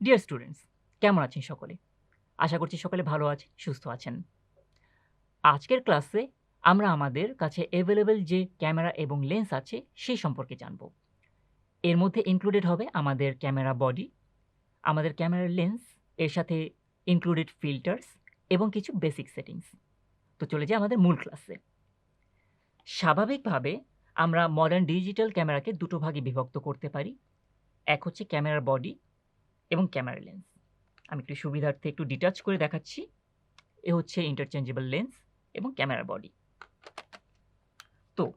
Dear students কেমন আছেন সকলে? আশা করছি সকলে ভালো আছেন, সুস্থ আছেন। আজকের ক্লাসে আমরা আমাদের কাছে অ্যাভেলেবেল যে ক্যামেরা এবং লেন্স আছে সেই সম্পর্কে জানব। এর মধ্যে ইনক্লুডেড হবে আমাদের ক্যামেরা বডি আমাদের ক্যামেরার লেন্স এর সাথে ইনক্লুডেড ফিল্টার্স এবং কিছু বেসিক সেটিংস তো চলে যাই আমাদের মূল ক্লাসে স্বাভাবিকভাবে আমরা মডার্ন ডিজিটাল ক্যামেরাকে দুটো ভাগে বিভক্ত করতে পারি। এক হচ্ছে ক্যামেরার বডি এবং ক্যামেরা লেন্স আমি একটু সুবিধার্থে একটু ডিটাচ করে দেখাচ্ছি। এ হচ্ছে ইন্টারচেঞ্জেবল লেন্স এবং ক্যামেরা বডি তো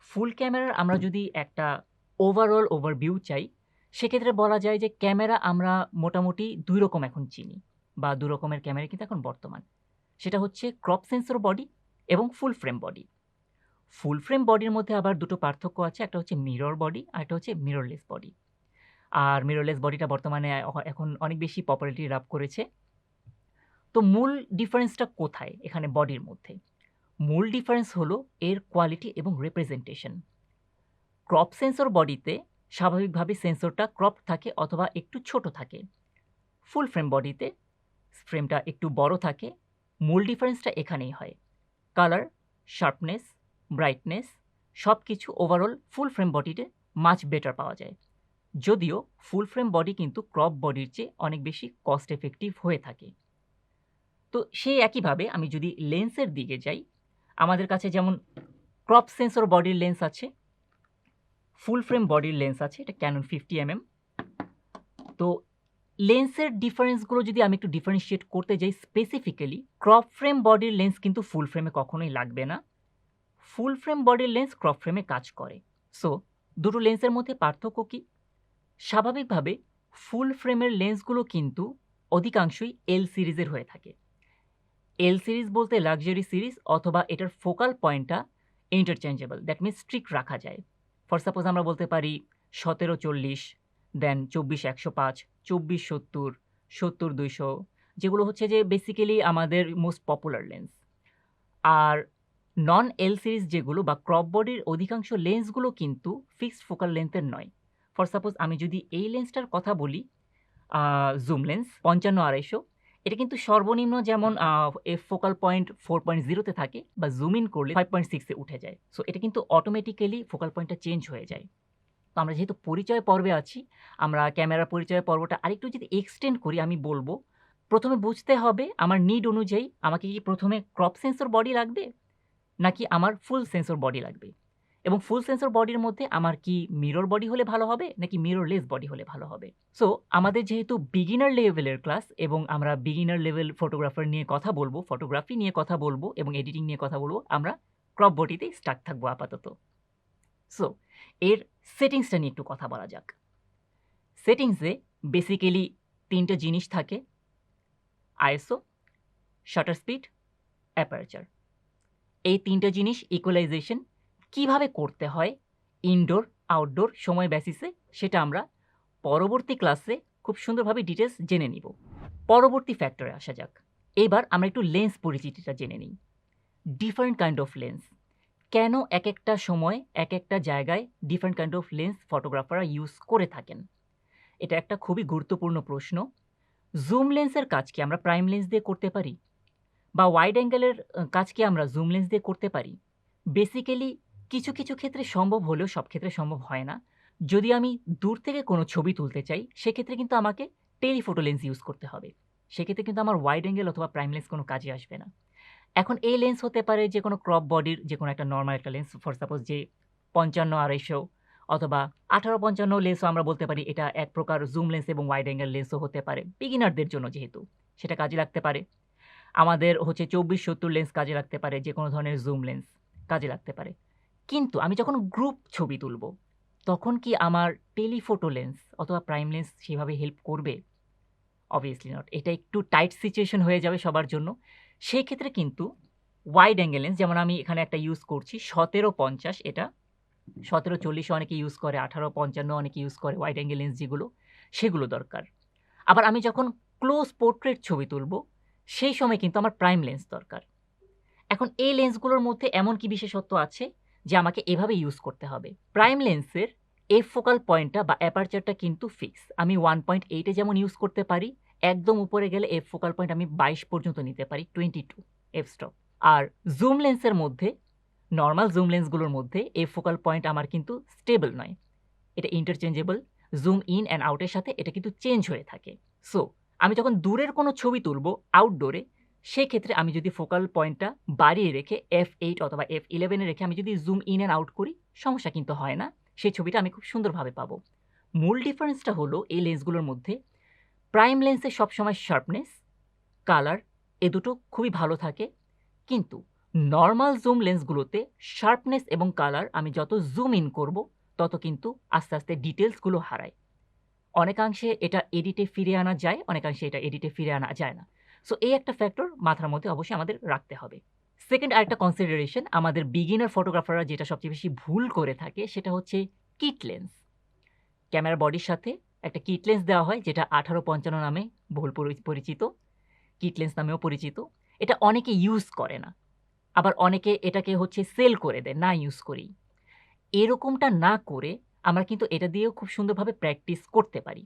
ফুল ক্যামেরার আমরা যদি একটা ওভারঅল ওভারভিউ চাই, সেক্ষেত্রে বলা যায় যে ক্যামেরা আমরা মোটামুটি দুই রকম এখন চিনি বা দু রকমের ক্যামেরা কিন্তু এখন বর্তমান। সেটা হচ্ছে ক্রপ সেন্সর বডি এবং full frame body full frame বডির মধ্যে আবার দুটো পার্থক্য আছে, একটা হচ্ছে মিরর বডি আর একটা হচ্ছে মিররলেস বডি আর মিররলেস বডিটা বর্তমানে এখন অনেক বেশি পপুলারিটি লাভ করেছে। তো মূল ডিফারেন্সটা কোথায় এখানে বডির মধ্যে? মূল ডিফারেন্স হলো এর কোয়ালিটি এবং রিপ্রেজেন্টেশন ক্রপ সেন্সর বডিতে স্বাভাবিকভাবে সেন্সরটা ক্রপ থাকে অথবা একটু ছোট থাকে। ফুল ফ্রেম বডিতে ফ্রেমটা একটু বড় থাকে। মূল ডিফারেন্সটা এখানেই হয়। কালার শার্পনেস ব্রাইটনেস সব কিছু ওভারঅল ফুল ফ্রেম বডিতে মাছ বেটার পাওয়া যায়। যদিও ফুল ফ্রেম বডি কিন্তু ক্রপ বডির চেয়ে অনেক বেশি কস্ট এফেক্টিভ হয়ে থাকে। তো সেই একইভাবে আমি যদি লেন্সের দিকে যাই, আমাদের কাছে যেমন ক্রপ সেন্সর বডির লেন্স আছে ফুল ফ্রেম বডির লেন্স আছে, এটা ক্যানন ফিফটি এমএম তো লেন্সের ডিফারেন্সগুলো যদি আমি একটু ডিফারেন্সিয়েট করতে যাই স্পেসিফিক্যালি ক্রপ ফ্রেম বডির লেন্স কিন্তু ফুল ফ্রেমে কখনোই লাগবে না। ফুল ফ্রেম বডির লেন্স ক্রপ ফ্রেমে কাজ করে। সো দুটো লেন্সের মধ্যে পার্থক্য কী? স্বাভাবিকভাবে ফুল ফ্রেমের লেন্সগুলো কিন্তু অধিকাংশই এল সিরিজের হয়ে থাকে। এল সিরিজ বলতে লাক্সারি সিরিজ অথবা এটার ফোকাল পয়েন্টটা ইন্টারচেঞ্জেবল দ্যাট মিনস স্ট্রিক্ট রাখা যায়। ফর সাপোজ আমরা বলতে পারি সতেরো চল্লিশ দেন চব্বিশ একশো পাঁচ, চব্বিশ সত্তর সত্তর দুইশো, যেগুলো হচ্ছে যে বেসিক্যালি আমাদের মোস্ট পপুলার লেন্স আর নন এল সিরিজ যেগুলো বা ক্রপ বডির অধিকাংশ লেন্সগুলো কিন্তু ফিক্সড ফোকাল লেন্থের নয়। ফর সাপোজ আমি যদি এই লেন্সটার কথা বলি জুম লেন্স পঞ্চান্ন আড়াইশো, এটা কিন্তু সর্বনিম্ন যেমন F focal point four point জিরোতে থাকে বা জুম ইন করলে ফাইভ পয়েন্ট সিক্সে উঠে যায়। সো এটা কিন্তু অটোমেটিক্যালি ফোকাল পয়েন্টটা চেঞ্জ হয়ে যায়। তো আমরা যেহেতু পরিচয় পর্বে আছি, আমরা ক্যামেরার পরিচয় পর্বটা আরেকটু যদি এক্সটেন্ড করি, আমি বলব, প্রথমে বুঝতে হবে আমার নিড অনুযায়ী আমাকে কি প্রথমে ক্রপ সেন্সর বডি লাগবে? নাকি আমার ফুল সেন্সর বডি লাগবে? এবং ফুল সেন্সর বডির মধ্যে আমার কি মিরর বডি হলে ভালো হবে, নাকি মিররলেস বডি হলে ভালো হবে? সো আমাদের যেহেতু বিগিনার লেভেলের ক্লাস এবং আমরা বিগিনার লেভেল ফটোগ্রাফার নিয়ে কথা বলব ফটোগ্রাফি নিয়ে কথা বলব এবং এডিটিং নিয়ে কথা বলব, আমরা ক্রপ বডিতেই স্টার্ট থাকব আপাতত। সো এর সেটিংসটা নিয়ে একটু কথা বলা যাক। সেটিংসে বেসিক্যালি তিনটে জিনিস থাকে, আইএসও শাটার স্পিড অ্যাপারচার এই তিনটে জিনিস ইকুয়ালাইজেশন কীভাবে করতে হয় ইনডোর আউটডোর সময় বেসিসে সেটা আমরা পরবর্তী ক্লাসে খুব সুন্দরভাবে ডিটেলস জেনে নিব। পরবর্তী ফ্যাক্টরে আসা যাক। এবার আমরা একটু লেন্স পরিচিতিটা জেনে নিই। ডিফারেন্ট কাইন্ড অফ লেন্স কেন এক একটা সময় এক একটা জায়গায় ডিফারেন্ট কাইন্ড অফ লেন্স ফটোগ্রাফাররা ইউজ করে থাকেন? এটা একটা খুবই গুরুত্বপূর্ণ প্রশ্ন। জুম লেন্সের কাজ কি আমরা প্রাইম লেন্স দিয়ে করতে পারি? বা ওয়াইড অ্যাঙ্গেলের কাজ কি আমরা জুম লেন্স দিয়ে করতে পারি। বেসিক্যালি কিছু কিছু ক্ষেত্রে সম্ভব হলেও সব ক্ষেত্রে সম্ভব হয় না। যদি আমি দূর থেকে কোনো ছবি তুলতে চাই, সেক্ষেত্রে কিন্তু আমাকে টেলিফোটো লেন্স ইউজ করতে হবে। সেক্ষেত্রে কিন্তু আমার ওয়াইড অ্যাঙ্গেল অথবা প্রাইম লেন্স কোনো কাজে আসবে না। এখন এই লেন্স হতে পারে যে কোনো ক্রপ বডির যে কোনো একটা নর্মাল একটা লেন্স ফর সাপোজ যে পঞ্চান্ন, আড়াইশো অথবা আঠারো, পঞ্চান্ন লেন্সও আমরা বলতে পারি, এটা এক প্রকার জুম লেন্স এবং ওয়াইড অ্যাঙ্গেল লেন্সও হতে পারে। বিগিনারদের জন্য যেহেতু, সেটা কাজে লাগতে পারে। আমাদের হচ্ছে চব্বিশ সত্তর লেন্স কাজে লাগতে পারে, যে কোনো ধরনের জুম লেন্স কাজে লাগতে পারে। কিন্তু আমি যখন গ্রুপ ছবি তুলব, তখন কি আমার টেলিফোটো লেন্স অথবা প্রাইম লেন্স সেভাবে হেল্প করবে? অবভিয়াসলি নট এটা একটু টাইট সিচুয়েশন হয়ে যাবে সবার জন্য। সেই ক্ষেত্রে কিন্তু ওয়াইড অ্যাঙ্গেল লেন্স যেমন আমি এখানে একটা ইউজ করছি, সতেরো পঞ্চাশ এটা, সতেরো চল্লিশে অনেকে ইউজ করে, আঠারো পঞ্চান্ন অনেকে ইউজ করে ওয়াইড অ্যাঙ্গেল লেন্স যেগুলো, সেগুলো দরকার। আবার আমি যখন ক্লোজ পোর্ট্রেট ছবি তুলব সেই সময় কিন্তু আমার প্রাইম লেন্স দরকার। এখন এই লেন্সগুলোর মধ্যে এমন কি বিশেষত্ব আছে যে আমাকে এভাবে ইউজ করতে হবে? প্রাইম লেন্সের এফ ফোকাল পয়েন্টটা বা অ্যাপারচারটা কিন্তু ফিক্স আমি ওয়ান পয়েন্ট এইটে যেমন ইউজ করতে পারি, একদম উপরে গেলে এফ ফোকাল পয়েন্ট আমি বাইশ পর্যন্ত নিতে পারি টোয়েন্টি টু এফ স্টপ আর জুম লেন্সের মধ্যে নর্মাল জুম লেন্সগুলোর মধ্যে এফ ফোকাল পয়েন্ট আমার কিন্তু স্টেবল নয়। এটা ইন্টারচেঞ্জেবল জুম ইন অ্যান্ড আউটের সাথে এটা কিন্তু চেঞ্জ হয়ে থাকে। সো আমি যখন দূরের কোনো ছবি তুলব আউটডোরে সেক্ষেত্রে আমি যদি ফোকাল পয়েন্টটা বাড়িয়ে রেখে এফ এইট অথবা এফ ইলেভেনে রেখে আমি যদি জুম ইন অ্যান্ড আউট করি, সমস্যা কিন্তু হয় না। সেই ছবিটা আমি খুব সুন্দরভাবে পাবো। মূল ডিফারেন্সটা হলো এই লেন্সগুলোর মধ্যে প্রাইম লেন্সে সবসময় শার্পনেস কালার এ দুটো খুবই ভালো থাকে। কিন্তু নর্মাল জুম লেন্সগুলোতে শার্পনেস এবং কালার আমি যত জুম ইন করব, তত কিন্তু আস্তে আস্তে ডিটেলসগুলো হারায়। অনেকাংশে এটা এডিটে ফিরে আনা যায়, অনেকাংশে এটা এডিটে ফিরে আনা যায় না। সো এই একটা ফ্যাক্টর মাথার মধ্যে অবশ্যই আমাদের রাখতে হবে। সেকেন্ড আরেকটা কনসিডারেশন আমাদের বিগিনার ফটোগ্রাফাররা যেটা সবচেয়ে বেশি ভুল করে থাকে, সেটা হচ্ছে কিট লেন্স ক্যামেরা বডির সাথে একটা কিট লেন্স দেওয়া হয়, যেটা আঠারো পঞ্চান্ন নামে বহুল পরি- পরিচিত কিট লেন্স নামেও পরিচিত। এটা অনেকে ইউজ করে না। আবার অনেকে এটাকে হচ্ছে সেল করে দেয়, না ইউজ করেই। এরকমটা না করে আমরা কিন্তু এটা দিয়েও খুব সুন্দরভাবে প্র্যাকটিস করতে পারি।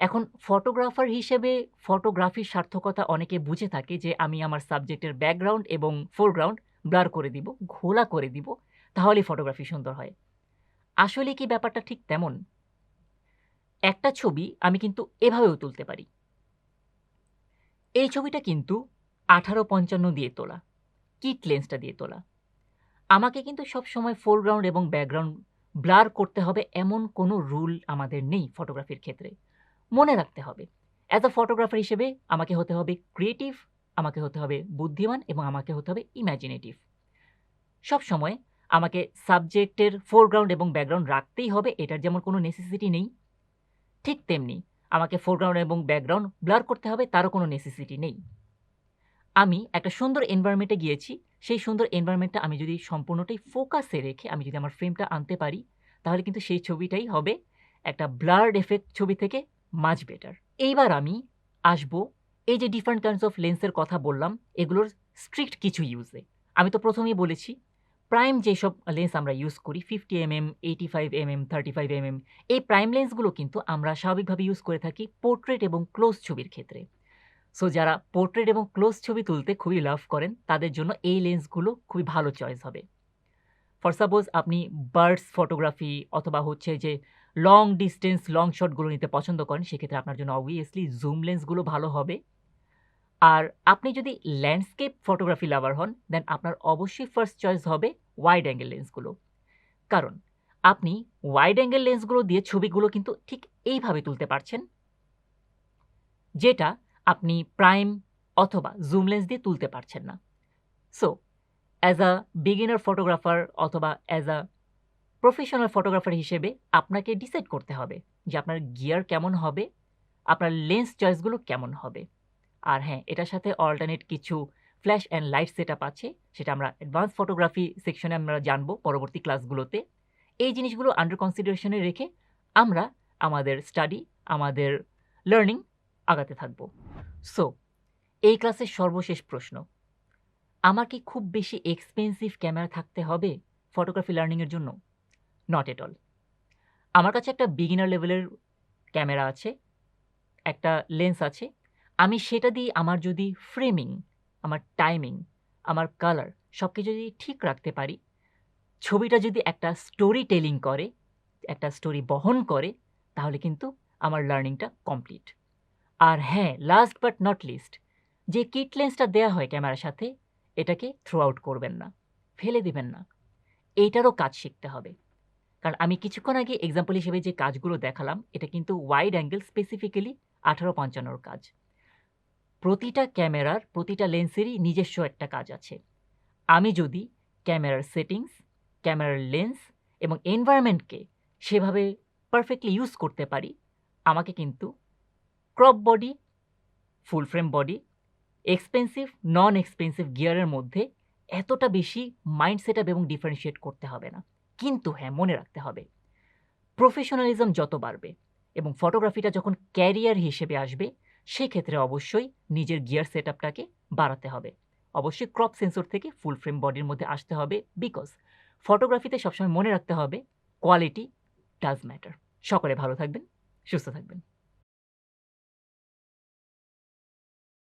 এখন ফটোগ্রাফার হিসেবে ফটোগ্রাফির সার্থকতা অনেকে বুঝে থাকে যে আমি আমার সাবজেক্টের ব্যাকগ্রাউন্ড এবং ফোরগ্রাউন্ড ব্লার করে দিব, ঘোলা করে দিব, তাহলেই ফটোগ্রাফি সুন্দর হয়। আসলে কি ব্যাপারটা ঠিক তেমন? একটা ছবি আমি কিন্তু এভাবেও তুলতে পারি। এই ছবিটা কিন্তু আঠারো পঞ্চান্ন দিয়ে তোলা কিট লেন্সটা দিয়ে তোলা। আমাকে কিন্তু সব সময় ফোরগ্রাউন্ড এবং ব্যাকগ্রাউন্ড ব্লার করতে হবে এমন কোনো রুল আমাদের নেই ফটোগ্রাফির ক্ষেত্রে। মনে রাখতে হবে অ্যাজ আ ফটোগ্রাফার হিসেবে আমাকে হতে হবে ক্রিয়েটিভ আমাকে হতে হবে বুদ্ধিমান এবং আমাকে হতে হবে ইম্যাজিনেটিভ সব সময় আমাকে সাবজেক্টের ফোরগ্রাউন্ড এবং ব্যাকগ্রাউন্ড রাখতেই হবে, এটার যেমন কোনো নেসেসিটি নেই। ঠিক তেমনি আমাকে ফোরগ্রাউন্ড এবং ব্যাকগ্রাউন্ড ব্লার করতে হবে, তারও কোনো নেসেসিটি নেই। আমি একটা সুন্দর এনভায়রনমেন্টে গিয়েছি সেই সুন্দর এনভায়রনমেন্টটা আমি যদি সম্পূর্ণটাই ফোকাসে রেখে আমি যদি আমার ফ্রেমটা আনতে পারি, তাহলে কিন্তু সেই ছবিটাই হবে একটা ব্লার্ড এফেক্ট ছবি থেকে মাচ বেটার এইবার আমি আসব এই যে ডিফারেন্ট কাইন্ডস অফ লেন্সের কথা বললাম, এগুলোর স্ট্রিক্ট কিছু ইউজে আমি তো প্রথমেই বলেছি প্রাইম যেসব লেন্স আমরা ইউজ করি fifty M M eighty five M M thirty five M M এই প্রাইম লেন্সগুলো কিন্তু আমরা স্বাভাবিকভাবে ইউজ করে থাকি পোর্ট্রেট এবং ক্লোজ ছবির ক্ষেত্রে। সো যারা পোর্ট্রেট এবং ক্লোজ ছবি তুলতে খুবই লাভ করেন, তাদের জন্য এই লেন্সগুলো খুবই ভালো চয়েস হবে। ফর সাপোজ আপনি বার্ডস ফটোগ্রাফি অথবা হচ্ছে যে লং ডিস্টেন্স লং শটগুলো নিতে পছন্দ করেন, সেক্ষেত্রে আপনার জন্য অবভিয়াসলি জুম লেন্সগুলো ভালো হবে। আর আপনি যদি ল্যান্ডস্কেপ ফটোগ্রাফি লাভার হন দেন আপনার অবশ্যই ফার্স্ট চয়েস হবে ওয়াইড অ্যাঙ্গেল লেন্সগুলো কারণ আপনি ওয়াইড অ্যাঙ্গেল লেন্সগুলো দিয়ে ছবিগুলো কিন্তু ঠিক এইভাবে তুলতে পারছেন। যেটা আপনি প্রাইম অথবা জুম লেন্স দিয়ে তুলতে পারছেন না। So as a beginner photographer অথবা অ্যাজ আ প্রফেশনাল ফটোগ্রাফার হিসেবে আপনাকে ডিসাইড করতে হবে যে আপনার গিয়ার কেমন হবে, আপনার লেন্স চয়েসগুলো কেমন হবে। আর হ্যাঁ এটার সাথে অল্টারনেট কিছু flash and light set up আছে, সেটা আমরা অ্যাডভান্স ফটোগ্রাফি সেকশনে আমরা জানব পরবর্তী ক্লাসগুলোতে এই জিনিসগুলো আন্ডার কনসিডারেশনে রেখে আমরা আমাদের স্টাডি আমাদের লার্নিং আগাতে থাকব। সো এই ক্লাসের সর্বশেষ প্রশ্ন। আমার কি খুব বেশি এক্সপেন্সিভ ক্যামেরা থাকতে হবে ফটোগ্রাফি লার্নিংয়ের জন্য? নট এট অল আমার কাছে একটা বিগিনার লেভেলের ক্যামেরা আছে, একটা লেন্স আছে। আমি সেটা দিয়ে আমার যদি ফ্রেমিং আমার টাইমিং আমার কালার সব কিছু যদি ঠিক রাখতে পারি, ছবিটা যদি একটা স্টোরি টেলিং করে, একটা স্টোরি বহন করে, তাহলে কিন্তু আমার লার্নিংটা কমপ্লিট আর হ্যাঁ লাস্ট বাট নট লিস্ট যে কিট লেন্সটা দেওয়া হয় ক্যামেরার সাথে, এটাকে থ্রো আউট করবেন না, ফেলে দিবেন না। এইটারও কাজ শিখতে হবে। কারণ আমি কিছুক্ষণ আগে এক্সাম্পল হিসেবে যে কাজগুলো দেখালাম, এটা কিন্তু ওয়াইড অ্যাঙ্গেল স্পেসিফিক্যালি আঠারো পঞ্চান্নর কাজ। প্রতিটা ক্যামেরার, প্রতিটা লেন্সেরই নিজস্ব একটা কাজ আছে। আমি যদি ক্যামেরার সেটিংস ক্যামেরার লেন্স এবং এনভায়রনমেন্টকে সেভাবে পারফেক্টলি ইউজ করতে পারি, আমাকে কিন্তু crop body full frame body expensive non expensive গিয়ারের মধ্যে এতটা বেশি মাইন্ড সেট এবং ডিফারেন্সিয়েট করতে হবে না। কিন্তু হ্যাঁ মনে রাখতে হবে প্রফেশনালিজম যত বাড়বে এবং ফটোগ্রাফিটা যখন ক্যারিয়ার হিসেবে আসবে, সেক্ষেত্রে অবশ্যই নিজের গিয়ার সেট বাড়াতে হবে। অবশ্যই ক্রপ সেন্সর থেকে ফুল ফ্রেম বডির মধ্যে আসতে হবে বিকজ ফটোগ্রাফিতে সবসময় মনে রাখতে হবে কোয়ালিটি ডাজ ম্যাটার সকলে ভালো থাকবেন, সুস্থ থাকবেন।